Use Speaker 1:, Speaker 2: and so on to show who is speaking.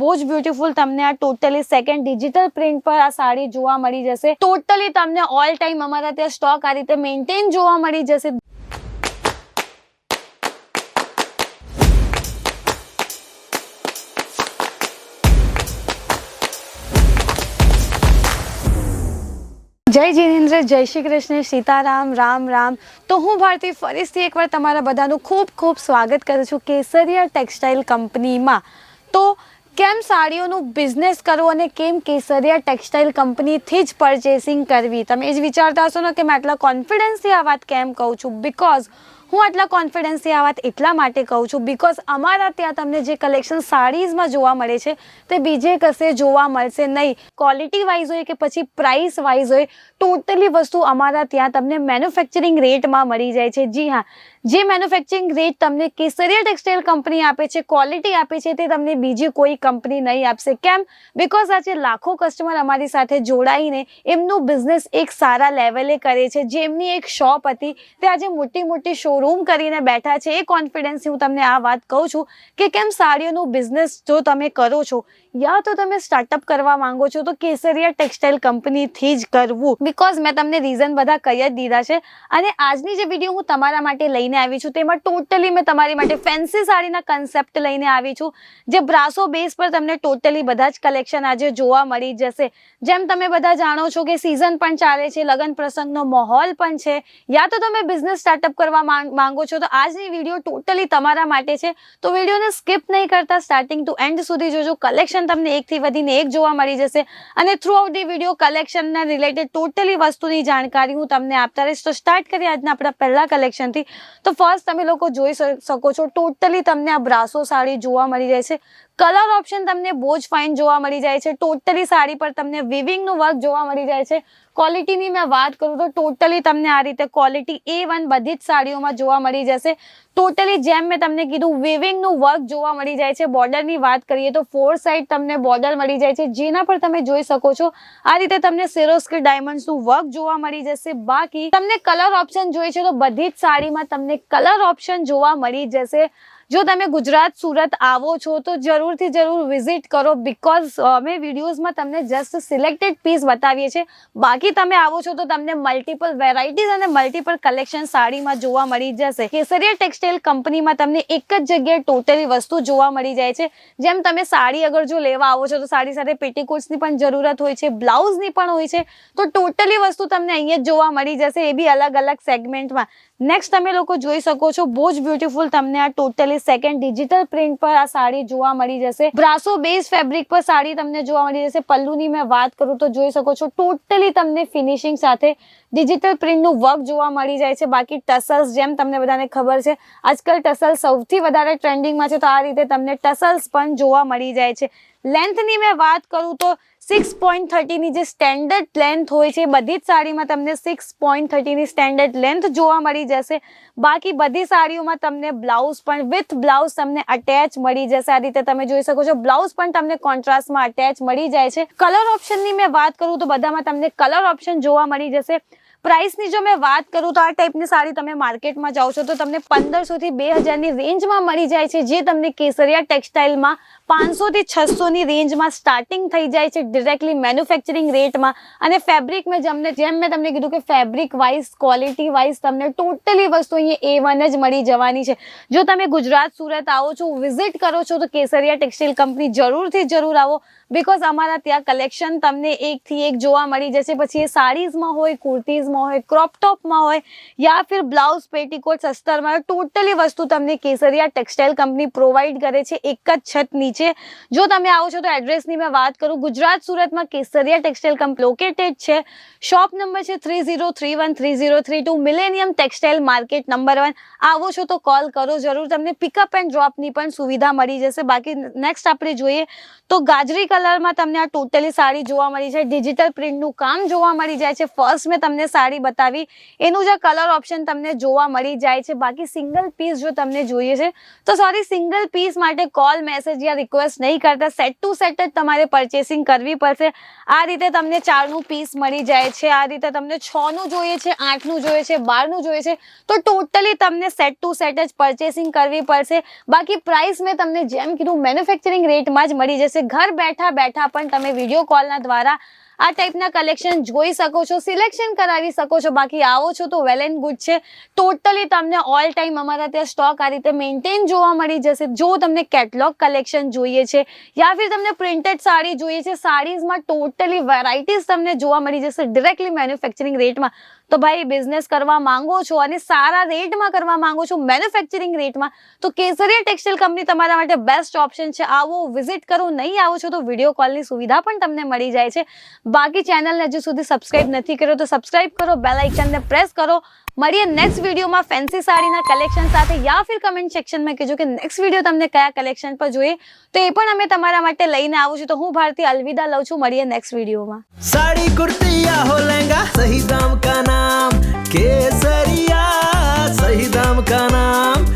Speaker 1: બહુ જ બ્યુટીફુલ તમને આ ટોટલી સેકન્ડ ડિજિટલ પ્રિન્ટ પર આ સાડી જોવા મળી જશે. ટોટલી તમને ઓલ ટાઈમ અમારા ત્યાં સ્ટોક આ રીતે મેન્ટેન જોવા મળી જશે. જય જીનેન્દ્ર, જય શ્રી કૃષ્ણ, સીતારામ, રામ રામ. તો હું ભારતી ફરીથી એકવાર તમારા બધાનું ખૂબ ખૂબ સ્વાગત કરું છું કેસરિયા ટેક્સટાઇલ કંપનીમાં. તો કેમ સાડીઓનું બિઝનેસ કરવું અને કેમ કેસરિયા ટેક્સટાઇલ કંપનીથી જ પરચેસિંગ કરવી? તમે એ જ વિચારતા હશો ને કે મેં આટલા કોન્ફિડન્સથી આ વાત કેમ કહું છું? બિકોઝ હું આટલા કોન્ફિડન્સથી આ વાત એટલા માટે કહું છું બિકોઝ અમારા ત્યાં તમને જે કલેક્શન સાડીઝમાં જોવા મળે છે, તે બીજે કશે જોવા મળશે નહીં. ક્વોલિટી વાઇઝ હોય કે પછી પ્રાઇસ વાઇઝ હોય ટોટલી વસ્તુ અમારા ત્યાં તમને મેન્યુફેક્ચરિંગ રેટમાં મળી જાય છે. જી હા, જે મેન્યુફેક્ચરિંગ રેટ તમને કેસરિયા ટેક્સટાઇલ કંપની આપે છે ક્વોલિટી આપે છે, તે તમને બીજી કોઈ કંપની નહીં આપશે. કેમ? બિકોઝ આજે લાખો કસ્ટમર અમારી સાથે જોડાઈને એમનું બિઝનેસ એક સારા લેવલે કરે છે. જે એમની એક શોપ હતી, તે આજે મોટી મોટી શોરૂમ કરીને બેઠા છે. એ કોન્ફિડન્સથી હું તમને આ વાત કહું છું કે કેમ સાડીઓનું બિઝનેસ જો તમે કરો છો યા તો તમે સ્ટાર્ટઅપ કરવા માંગો છો તો કેસરિયા ટેક્સટાઇલ કંપનીથી જ કરવું. બિકોઝ મેં તમને રીઝન બધા કહી જ દીધા છે. અને આજની જે વીડિયો હું તમારા માટે લઈને આવી છું, તેમાં ટોટલી મેં તમારી માટે ફેન્સી સાડીના કન્સેપ્ટ લઈને આવી છું, જે બ્રાસો બેઝ પર તમને ટોટલી બધા જ કલેક્શન આજે જોવા મળી જશે. જેમ તમે બધા જાણો છો કે સિઝન પણ ચાલે છે, લગ્ન પ્રસંગનો માહોલ પણ છે. યા તો તમે બિઝનેસ સ્ટાર્ટઅપ કરવા માંગ- છો તો આજની વીડિયો ટોટલી તમારા માટે છે. તો વિડીયોને સ્કીપ નહીં કરતા સ્ટાર્ટિંગ ટુ એન્ડ સુધી જોજો. કલેક્શન તમને એકથી વધીને એક જોવા મળી જશે. અને થ્રુ આઉટ ધી વીડિયો કલેક્શનના રિલેટેડ ટોટલી વસ્તુની જાણકારી હું તમને આપતા રહીશ. તો સ્ટાર્ટ કરીએ આજના આપણા પહેલા કલેક્શનથી તો ફર્સ્ટ તમે લોકો જોઈ શકો છો ટોટલી તમને આ બ્રાસો સાડી જોવા મળી જાય છે કલર ઓપ્શન તમને બહુ જ ફાઇન જોવા મળી જાય છે. ટોટલી સાડી પર તમને વિવિંગનું વર્ક જોવા મળી જાય છે. ક્વોલિટીની મેં વાત કરું તો ટોટલી તમને આ રીતે ક્વોલિટી એ વન બધી જ સાડીઓમાં જોવા મળી જશે. ટોટલી જેમ મેં તમને કીધું વિવિંગનું વર્ક જોવા મળી જાય છે. બોર્ડરની વાત કરીએ તો ફોર સાઈડ તમને બોર્ડર મળી જાય છે. જેના પર તમે જોઈ શકો છો, આ રીતે તમને સિરોસ્કી ડાયમંડ્સનું વર્ક જોવા મળી જશે. બાકી તમને કલર ઓપ્શન જોઈએ છે તો બધી જ સાડીમાં તમને કલર ઓપ્શન જોવા મળી જશે. જો તમે ગુજરાત, સુરત આવો છો, તો જરૂરથી જરૂર વિઝિટ કરો બિકોઝ અમે વિડીયોઝમાં તમને જસ્ટ સિલેક્ટેડ પીસ બતાવીએ છીએ. બાકી તમે આવો છો તો તમને મલ્ટિપલ વેરાયટીઝ અને મલ્ટિપલ કલેક્શન સાડીમાં જોવા મળી જશે. કેસરિયા ટેક્સટાઇલ કંપનીમાં તમને એક જ જગ્યાએ ટોટલી વસ્તુ જોવા મળી જાય છે. જેમ તમે સાડી અગર જો લેવા આવો છો તો સાડી સાથે પેટીકોટ્સની પણ જરૂરત હોય છે, બ્લાઉઝની પણ હોય છે, તો ટોટલી વસ્તુ તમને અહીંયા જ જોવા મળી જશે. એ બી અલગ અલગ સેગમેન્ટમાં નેક્સ્ટ તમે લોકો જોઈ શકો છો, બહુ જ બ્યુટીફુલ તમને આ ટોટલી સેકન્ડ ડિજિટલ પ્રિન્ટ પર આ સાડી જોવા મળી જશે. બ્રાસો બેઝ ફેબ્રિક પર સાડી તમને જોવા મળી જશે. પલ્લુની મેં વાત કરું તો જોઈ શકો છો ટોટલી તમને ફિનિશિંગ સાથે ડિજિટલ પ્રિન્ટનું વર્ક જોવા મળી જાય છે. બાકી ટસલ્સ જેમ તમને બધાને ખબર છે, આજકાલ ટસલ્સ સૌથી વધારે ટ્રેન્ડિંગમાં છે, તો આ રીતે તમને ટસલ્સ પણ જોવા મળી જાય છે. લેન્થની મેં વાત કરું તો સિક્સ પોઈન્ટ થર્ટીની જે સ્ટેન્ડર્ડ લેન્થ હોય છે બધી જ સાડીમાં તમને સિક્સ પોઈન્ટ થર્ટીની સ્ટેન્ડર્ડ લેન્થ જોવા મળી જશે. બાકી બધી સાડીઓમાં તમને બ્લાઉઝ પણ વિથ બ્લાઉઝ તમને અટેચ મળી જશે. આ રીતે તમે જોઈ શકો છો બ્લાઉઝ પણ તમને કોન્ટ્રાસ્ટમાં અટેચ મળી જાય છે. કલર ઓપ્શનની મેં વાત કરું તો બધામાં તમને કલર ઓપ્શન જોવા મળી જશે. પ્રાઇસની જો મેં વાત કરું તો આ ટાઈપની સાડી તમે માર્કેટમાં જાઓ છો તો તમને પંદરસોથી બે હજારની રેન્જમાં મળી જાય છે, જે તમને કેસરિયા ટેક્સટાઇલમાં પાંચસોથી છસોની રેન્જમાં સ્ટાર્ટિંગ થઈ જાય છે ડિરેક્ટલી મેન્યુફેક્ચરિંગ રેટમાં અને ફેબ્રિક મેં જમને જેમ મેં તમને કીધું કે ફેબ્રિક વાઇઝ ક્વોલિટી વાઇઝ તમને ટોટલી વસ્તુ અહીંયા એ જ મળી જવાની છે. જો તમે ગુજરાત, સુરત આવો છો વિઝિટ કરો છો તો કેસરિયા ટેક્સટાઇલ કંપની જરૂરથી જરૂર આવો. બિકોઝ અમારા ત્યાં કલેક્શન તમને એકથી એક જોવા મળી જશે. પછી એ સાડીઝમાં હોય, કુર્તીઝમાં હોય ક્રોપટોપમાં હોય, યા ફિર બ્લાઉઝ પેટીકોટ સસ્તરમાં ટોટલી વસ્તુ તમને કેસરિયા ટેક્સટાઇલ કંપની પ્રોવાઈડ કરે છે એક જ છત નીચે. જો તમે આવો છો તો એડ્રેસની મેં વાત કરું. ગુજરાત સુરતમાં કેસરિયા ટેક્સટાઇલ કંપ લોકેટેડ છે. શોપ નંબર છે three zero three one three zero three two millennium textile market number one આવો છો તો કોલ કરો જરૂર. તમને પિકઅપ એન્ડ ડ્રોપની પણ સુવિધા મળી જશે. બાકી નેક્સ્ટ આપણે જોઈએ તો ગાજરી કલરમાં તમને આ ટોટલી સાડી જોવા મળી છે. ડિજિટલ પ્રિન્ટનું કામ જોવા મળી જાય છે. ફર્સ્ટ મેં તમને સાડી બતાવી. એનું જે કલર ઓપ્શન તમને જોવા મળી જાય છે. બાકી સિંગલ પીસ જો તમને જોઈએ છે, તો સોરી સિંગલ પીસ માટે કોલ મેસેજ યા રિક્વેસ્ટ નહીં કરતા. સેટ ટુ સેટ જ તમારે પરચેસિંગ કરવી પડશે. આ રીતે તમને ચારનું પીસ મળી જાય છે. આ રીતે તમને છનું જોઈએ છે, આઠનું જોઈએ છે, બારનું જોઈએ છે. તો ટોટલી તમને સેટ ટુ સેટ જ પરચેસિંગ કરવી પડશે. બાકી પ્રાઇસ મેં તમને જેમ કીધું મેન્યુફેક્ચરિંગ રેટમાં જ મળી જશે. ઘર બેઠા બેઠા પણ તમે વીડિયો કોલના દ્વારા આ ટાઈપના કલેક્શન જોઈ શકો છો સિલેક્શન કરાવી શકો છો. બાકી આવો છો તો વેલ એન્ડ ગુડ છે. ટોટલી તમને ઓલ ટાઈમ અમારા ત્યાં સ્ટોક આ રીતે મેન્ટેન જોવા મળી જશે. જો તમને કેટલોગ કલેક્શન જોઈએ છે, યા ફિર તમને પ્રિન્ટેડ સાડી જોઈએ છે, સાડીઝમાં ટોટલી વેરાયટીઝ તમને જોવા મળી જશે ડિરેક્ટલી મેન્યુફેક્ચરિંગ રેટમાં તો ભાઈ બિઝનેસ કરવા માંગો છો અને સારા રેટમાં કરવા માંગો છો મેન્યુફેક્ચરિંગ રેટમાં તો કેસરિયા ટેક્સટાઇલ કંપની તમારા માટે બેસ્ટ ઓપ્શન છે. આવો વિઝિટ કરો, નહીં આવો છો તો વીડિયો કોલની સુવિધા પણ તમને મળી જાય છે. બાકી ચેનલને હજુ સુધી સબસ્ક્રાઇબ નથી કર્યો તો સબસ્ક્રાઇબ કરો બેલ આઇકનને પ્રેસ કરો. મળીએ નેક્સ્ટ વિડીયોમાં ફેન્સી સાડીના કલેક્શન સાથે યા ફિર કમેન્ટ સેક્શનમાં કહેજો કે નેક્સ્ટ વીડિયો તમને કયા કલેક્શન પર જોઈએ તો એ પણ અમે તમારા માટે લઈને આવું છું. તો હું ભારતી અલવિદા લઉં છું. મળીએ નેક્સ્ટ વિડીયોમાં
Speaker 2: સાડી કુર્તી હો લહેંગા, સહી દામ કા નામ, કેસરિયા, સહી દામ કા નામ